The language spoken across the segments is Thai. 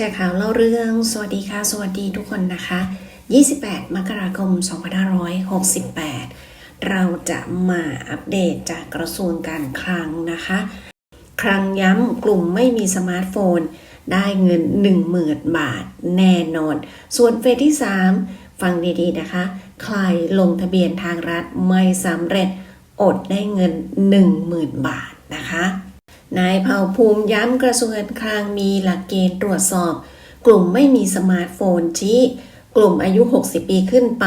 ชร์ข่าวเล่าเรื่อง สวัสดีค่ะ สวัสดีทุกคนนะคะ 28 มกราคม 2568 เราจะมาอัปเดตจากกระทรวงการคลังนะคะครั้งย้ำกลุ่มไม่มีสมาร์ทโฟน ได้เงิน 10,000 บาทแน่นอน ส่วนเฟสที่ 3 ฟังดีๆนะคะ ใครลงทะเบียนทางรัฐไม่สำเร็จอดได้เงิน 10,000 บาทนะคะ นายเผ่าภูมิย้ำกระทรวงการคลังมีหลักเกณฑ์ตรวจสอบ กลุ่มไม่มีสมาร์ทโฟนชี้กลุ่มอายุ 60 ปีขึ้นไป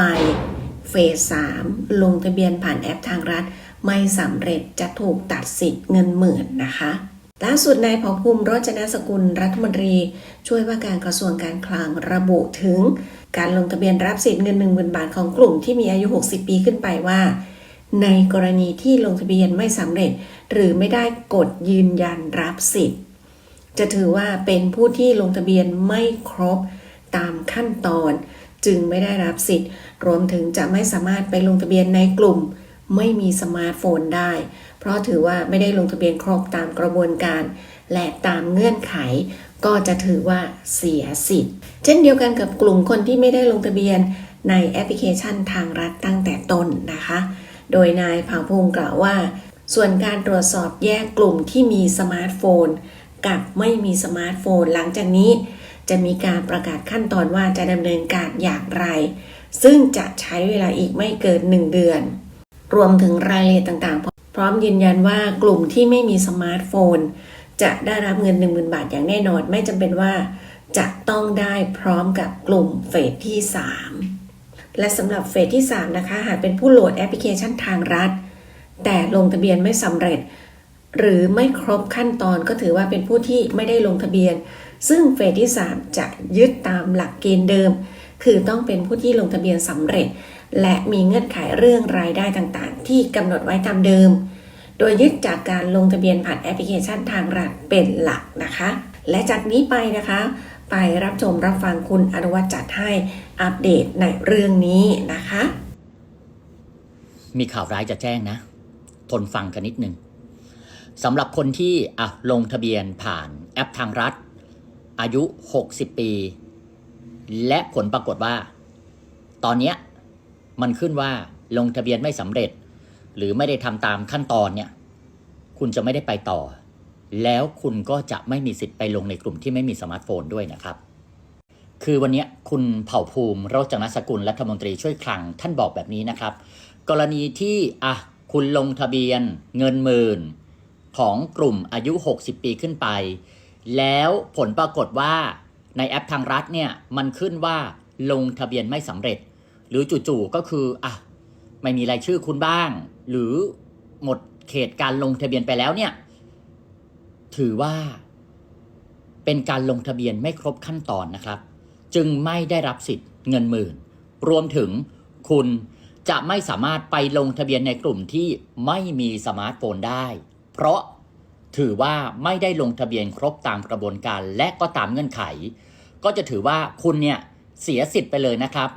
เฟส 3 ลงทะเบียนผ่านแอปทางรัฐ ไม่สำเร็จจะถูกตัดสิทธิ์เงินหมื่นนะคะล่าสุดนายเผ่าภูมิรจนสกุลรัฐมนตรี ช่วยว่าการกระทรวงการคลังระบุถึง การลงทะเบียนรับสิทธิ์เงิน10,000 บาทของกลุ่มที่มีอายุ 60 ปีขึ้นไปว่า ในกรณีที่ลงทะเบียนไม่สำเร็จ หรือไม่ได้กดยืนยันรับสิทธิ์ จะถือว่าเป็นผู้ที่ลงทะเบียนไม่ครบตามขั้นตอน จึงไม่ได้รับสิทธิ์ รวมถึงจะไม่สามารถไปลงทะเบียนในกลุ่ม ไม่มีสมาร์ทโฟนได้ เพราะถือว่าไม่ได้ลงทะเบียนครบตามกระบวนการ และตามเงื่อนไข ก็จะถือว่าเสียสิทธิ์ เช่นเดียวกันกับกลุ่มคนที่ไม่ได้ลงทะเบียนในแอปพลิเคชันทางรัฐตั้งแต่ต้นนะคะ โดยนายเผ่าภูมิกล่าวว่า ส่วนการตรวจสอบแยกกลุ่มที่มีสมาร์ทโฟน กับไม่มีสมาร์ทโฟนหลังจากนี้ จะมีการประกาศขั้นตอนว่าจะดำเนินการอย่างไร ซึ่งจะใช้เวลาอีกไม่เกิน 1 เดือน รวมถึงรายละเอียดต่างๆ พร้อมยืนยันว่ากลุ่มที่ไม่มีสมาร์ทโฟน จะได้รับเงิน 10,000 บาทอย่างแน่นอน ไม่จำเป็นว่าจะต้องได้พร้อมกับกลุ่มเฟสที่ 3 และสำหรับเฟสที่ 3 นะคะ หากเป็นผู้โหลดแอปพลิเคชันทางรัฐ แต่ลงทะเบียนไม่สำเร็จ หรือไม่ครบขั้นตอนก็ถือว่าเป็นผู้ที่ไม่ได้ลงทะเบียน ซึ่งเฟสที่ 3 จะยึดตามหลักเกณฑ์เดิม คือต้องเป็นผู้ที่ลงทะเบียนสำเร็จ และมีเงื่อนไขเรื่องรายได้ต่างๆ ที่กำหนดไว้ตามเดิม โดยยึดจากการลงทะเบียนผ่านแอปพลิเคชันทางรัฐเป็นหลักนะคะ และจากนี้ไปนะคะ ไปรับชมรับฟังคุณอนุวัฒน์จัดให้อัปเดตในเรื่องนี้นะคะ มีข่าวร้ายจะแจ้งนะ ทนฟังกันนิดนึงสำหรับคนที่อะลงทะเบียนผ่านแอปทางรัฐ อายุ 60 ปี และผลปรากฏว่า ตอนเนี้มันขึ้นว่าลงทะเบียนไม่สำเร็จ หรือไม่ได้ทำตามขั้นตอนเนี่ย คุณจะไม่ได้ไปต่อ แล้วคุณก็จะไม่มีสิทธิ์ไปลงในกลุ่มที่ไม่มีสมาร์ทโฟนด้วยนะครับ คือวันนี้คุณเผ่าภูมิโรจนสกุลรัฐมนตรีช่วยคลังท่านบอกแบบนี้นะครับ กรณีที่อะคุณลงทะเบียนเงินหมื่นของกลุ่มอายุ 60 ปีขึ้นไป แล้วผลปรากฏว่าในแอปทางรัฐเนี่ยมันขึ้นว่าลงทะเบียนไม่สำเร็จ หรือจู่ๆก็คืออะไม่มีรายชื่อคุณบ้าง หรือหมดเขตการลงทะเบียนไปแล้วเนี่ย ถือว่า เป็นการลงทะเบียนไม่ครบขั้นตอนนะครับ จึงไม่ได้รับสิทธิ์เงินหมื่น รวมถึงคุณจะไม่สามารถไปลงทะเบียนในกลุ่มที่ไม่มีสมาร์ทโฟนได้ เพราะถือว่าไม่ได้ลงทะเบียนครบตามกระบวนการและก็ตามเงื่อนไข ก็จะถือว่าคุณเนี่ยเสียสิทธิ์ไปเลยนะครับ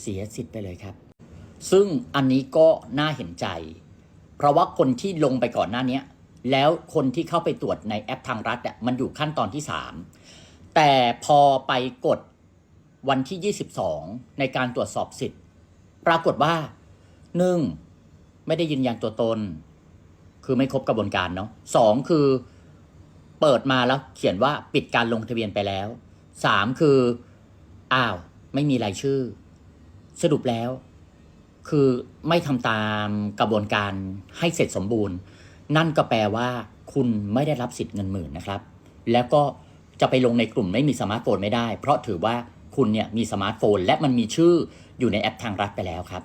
เสียสิทธิ์ไปเลยครับ ซึ่งอันนี้ก็น่าเห็นใจ เพราะว่าคนที่ลงไปก่อนหน้านี้ แล้วคนที่เข้าไปตรวจในแอปทางรัฐอะมันอยู่ขั้นตอนที่ 3 แต่พอไปกดวันที่ 22 ในการตรวจสอบสิทธิ์ ปรากฏว่า 1. ไม่ได้ยืนยันตัวตน คือไม่ครบกระบวนการเนาะสองคือเปิดมาแล้วเขียนว่าปิดการลงทะเบียนไปแล้วสามคืออ้าว ไม่มีรายชื่อ สรุปแล้ว คือไม่ทำตามกระบวนการให้เสร็จสมบูรณ์ นั่นก็แปลว่าคุณไม่ได้รับสิทธิ์เงินหมื่นนะครับ แล้วก็จะไปลงในกลุ่มไม่มีสมาร์ทโฟนไม่ได้ เพราะถือว่าคุณเนี่ยมีสมาร์ทโฟน และมันมีชื่ออยู่ในแอปทางรัฐไปแล้วครับ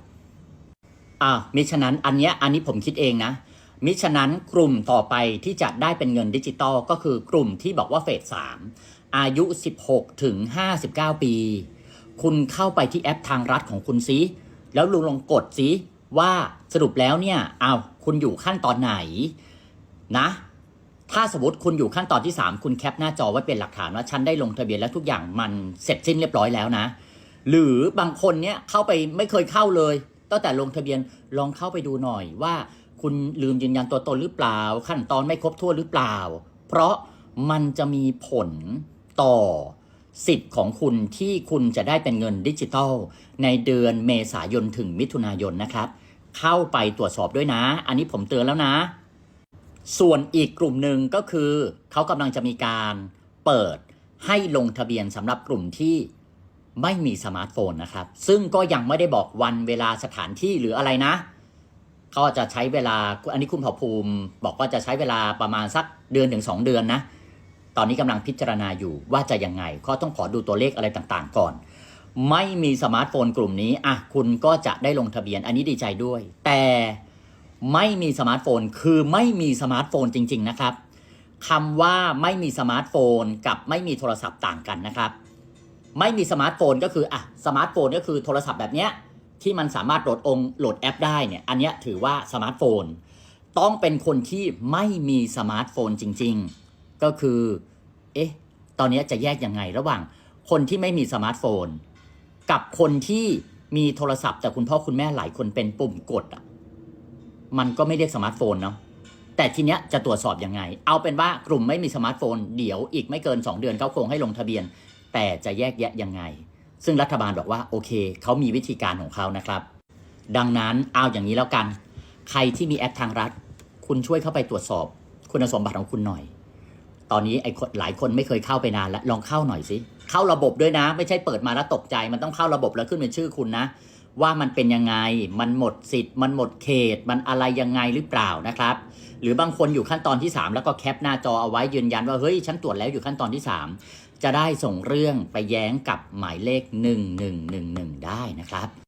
อ่ามิฉะนั้นอันเนี้ยอันนี้ผมคิดเองนะ มิฉะนั้นกลุ่มต่อไปที่จะได้เป็นเงินดิจิตอลก็คือกลุ่มที่บอกว่าเฟสสามอายุ 16 ถึง 59 ปี คุณเข้าไปที่แอปทางรัฐของคุณซิแล้วลุงลงกดซิว่าสรุปแล้วเนี่ยเอา คุณอยู่ขั้นตอนไหนนะ ถ้าสมมติคุณอยู่ขั้นตอนที่ 3 คุณแคปหน้าจอไว้เป็นหลักฐานว่าฉันได้ลงทะเบียนแล้วทุกอย่างมันเสร็จสิ้นเรียบร้อยแล้วนะ หรือบางคนเนี่ยเข้าไปไม่เคยเข้าเลยตั้งแต่ลงทะเบียนลองเข้าไปดูหน่อยว่า คุณลืมยืนยันตัวตนหรือเปล่า ขั้นตอนไม่ครบถ้วนหรือเปล่า เพราะมันจะมีผลต่อสิทธิ์ของคุณที่คุณจะได้เป็นเงินดิจิทัลในเดือนเมษายนถึงมิถุนายนนะครับ เข้าไปตรวจสอบด้วยนะ อันนี้ผมเตือนแล้วนะ ส่วนอีกกลุ่มหนึ่งก็คือเขากำลังจะมีการเปิดให้ลงทะเบียนสำหรับกลุ่มที่ไม่มีสมาร์ทโฟนนะครับ ซึ่งก็ยังไม่ได้บอกวันเวลาสถานที่หรืออะไรนะ เขาจะใช้เวลา อันนี้คุณเผ่าภูมิ บอกว่าจะใช้เวลาประมาณสักเดือนถึง2เดือนนะ ตอนนี้กำลังพิจารณาอยู่ว่าจะยังไง ก็ต้องขอดูตัวเลขอะไรต่างๆ ก่อน ไม่มีสมาร์ทโฟนกลุ่มนี้อะคุณก็จะได้ลงทะเบียนอันนี้ดีใจด้วย แต่ไม่มีสมาร์ทโฟนคือไม่มีสมาร์ทโฟนจริง ๆ นะครับคำว่าไม่มีสมาร์ทโฟนกับไม่มีโทรศัพท์ต่างกันนะครับ ไม่มีสมาร์ทโฟนก็คืออะสมาร์ทโฟนก็คือโทรศัพท์แบบเนี้ยที่มันสามารถโหลดองโหลดแอปได้เนี่ยอันนี้ถือว่าสมาร์ทโฟน ต้องเป็นคนที่ไม่มีสมาร์ทโฟนจริง ๆ ก็คือ เอ๊ะ ตอนนี้จะแยกยังไงระหว่างคนที่ไม่มีสมาร์ทโฟน กับคนที่มีโทรศัพท์ แต่คุณพ่อคุณแม่หลายคนเป็นปุ่มกดอะมันก็ไม่เรียกสมาร์ทโฟนเนาะแต่ทีเนี้ยจะตรวจสอบยังไง เอาเป็นว่ากลุ่มไม่มีสมาร์ทโฟน เดี๋ยวอีกไม่เกิน 2 เดือนเขาคงให้ลงทะเบียน แต่จะแยกแยะยังไง ซึ่งรัฐบาลบอกว่าโอเคเขามีวิธีการของเขานะครับ ดังนั้นเอาอย่างนี้แล้วกัน ใครที่มีแอปทางรัฐ คุณช่วยเข้าไปตรวจสอบ คุณสมบัติของคุณหน่อย ตอนนี้ไอ้คนหลายคนไม่เคยเข้าไปนานแล้วลองเข้าหน่อยสิ เข้าระบบด้วยนะ ไม่ใช่เปิดมาแล้วตกใจ มันต้องเข้าระบบแล้วขึ้นเป็นชื่อคุณนะ ว่ามันเป็นยังไง มันหมดสิทธิ์ มันหมดเขต มันอะไรยังไงหรือเปล่านะครับ หรือบางคนอยู่ขั้นตอนที่ 3 แล้วก็แคปหน้าจอเอาไว้ยืนยันว่าเฮ้ยฉันตรวจแล้วอยู่ขั้นตอนที่ 3 จะได้ส่งเรื่องไปแย้งกับหมายเลข 1111 ได้นะครับ